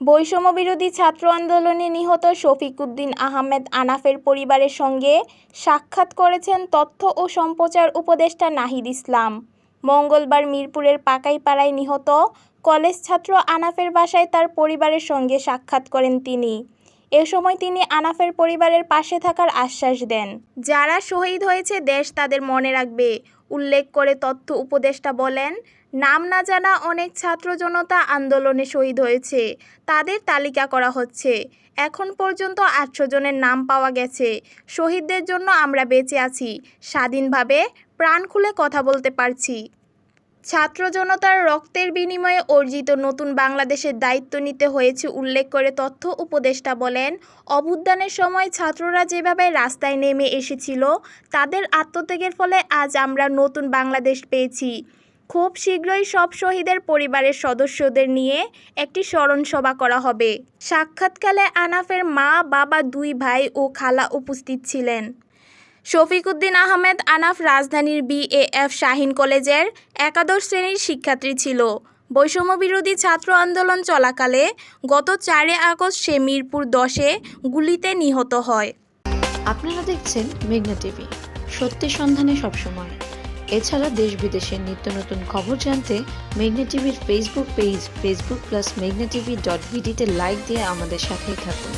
বৈষম্য বিরোধী ছাত্র আন্দোলনে নিহত শফিকুদ্দিন আহমেদ আনাফের পরিবারের সঙ্গে সাক্ষাৎ করেছেন তথ্য ও সম্প্রচার উপদেষ্টা নাহিদ ইসলাম। মঙ্গলবার মিরপুরের পাকাইপাড়ায় নিহত কলেজ ছাত্র আনাফের বাসায় তার পরিবারের সঙ্গে সাক্ষাৎ করেন তিনি। এ সময় তিনি আনাফের পরিবারের পাশে থাকার আশ্বাস দেন। যারা শহীদ হয়েছে, দেশ তাদের মনে রাখবে। উল্লেখ করে তথ্য উপদেষ্টা বলেন, নাম না জানা অনেক ছাত্র জনতা আন্দোলনে শহীদ হয়েছে। তাদের তালিকা করা হচ্ছে, এখন পর্যন্ত আটশো জনের নাম পাওয়া গেছে। শহীদদের জন্য আমরা বেঁচে আছি, স্বাধীনভাবে প্রাণ খুলে কথা বলতে পারছি। ছাত্র জনতার রক্তের বিনিময়ে অর্জিত নতুন বাংলাদেশের দায়িত্ব নিতে হয়েছে উল্লেখ করে তথ্য উপদেষ্টা বলেন, অভ্যুত্থানের সময় ছাত্ররা যেভাবে রাস্তায় নেমে এসেছিল, তাদের আত্মত্যাগের ফলে আজ আমরা নতুন বাংলাদেশ পেয়েছি। খুব শীঘ্রই সব শহীদের পরিবারের সদস্যদের নিয়ে একটি স্মরণ সভা করা হবে। সাক্ষাৎকালে আনাফের মা, বাবা, দুই ভাই ও খালা উপস্থিত ছিলেন। শফিকুদ্দিন আহমেদ আনাফ রাজধানীর বিএএফ শাহিন কলেজের একাদশ শ্রেণির শিক্ষার্থী ছিল। বৈষম্য বিরোধী ছাত্র আন্দোলন চলাকালে গত চারে আগস্ট সে মিরপুর দশে গুলিতে নিহত হয়। আপনারা দেখছেন মেঘনা টিভি। সত্যি সন্ধানে সবসময়। এছাড়া দেশ বিদেশের নিত্য নতুন খবর জানতে মেঘনা টিভির ফেসবুক পেজ ফেসবুক প্লাস মেঘনা টিভি ডট ভিডিতে লাইক দিয়ে আমাদের সাথেই থাকুন।